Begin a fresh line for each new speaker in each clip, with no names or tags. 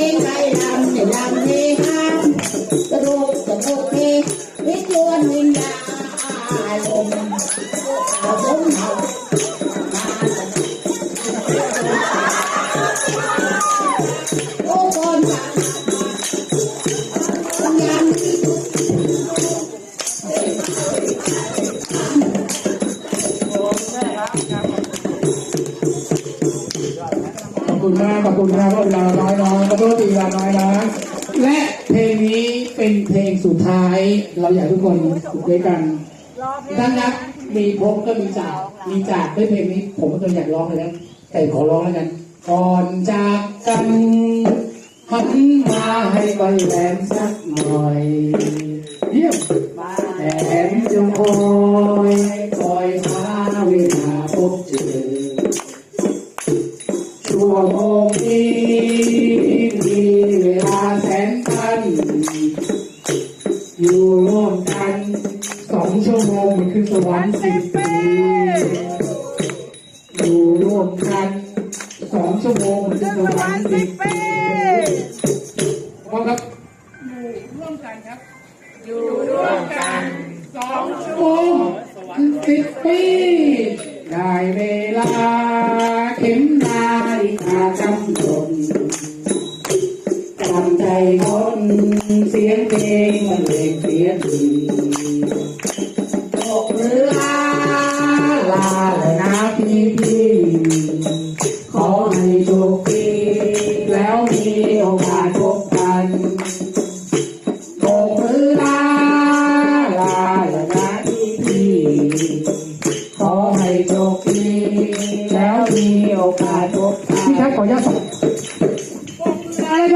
ำร้องเพลงไทยลำในลำเฮฮากระโดดกระโดดเฮวิจวน อ
บคุณมากขอบคุณครับเวลาน้อยน้อยขอโทษทีเวลาน้อยนะและเพลงนี้เป็นเพลงสุดท้าย เราอยากทุกคนอยู่ด้วยกันท่านนะมีพบก็มีจากมีจากด้วยเพลงนี้ ผมก็ตัวอยากร้องเลยนะแต่ขอร้องแล้วกันก่อนจากกันหันมาให้ใบแหลมสักหน่อยเยี่ยมแหลมจงคอยคอยหาเวลาพบเจอ แสนสั้นอยู่ร่วมกันสองชั่วโมงมันคือสวรรค์สิบปีอยู่ร่วมกันสองชั่วโมงมันคือสวรรค์สิบปีพร้อมครับอยู่ร่วมกันครับ อยู่ร่วมกันสองชั่วโมงสิบปี ได้เวลาเข็มนาฬิกาจำทนจำใจคนเสียงเพลงมันเลงเสียดีตกเรือลาและนาพี่พี่ขอให้โชคดีแล้วมีโอกาสพบกันตกเรือลาและนาพี่พี่ขอให้โชคดีแล้วมีโอกาสพบกันพี่ครับขออนุญาตส่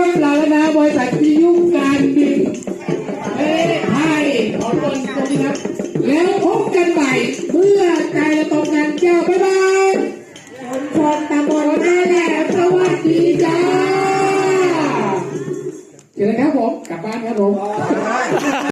ครับลาแล้วนะบริษัทพิยุการบินเอ้ให้ขอตนตรงนี้ครับ แล้วพบกันใหม่เมื่อใจเราตรงกันเจ้าบ๊ายบายผมพรตามบอลได้แล้วสวัสดีจ้าเจอกันครับผมกลับบ้านครับผม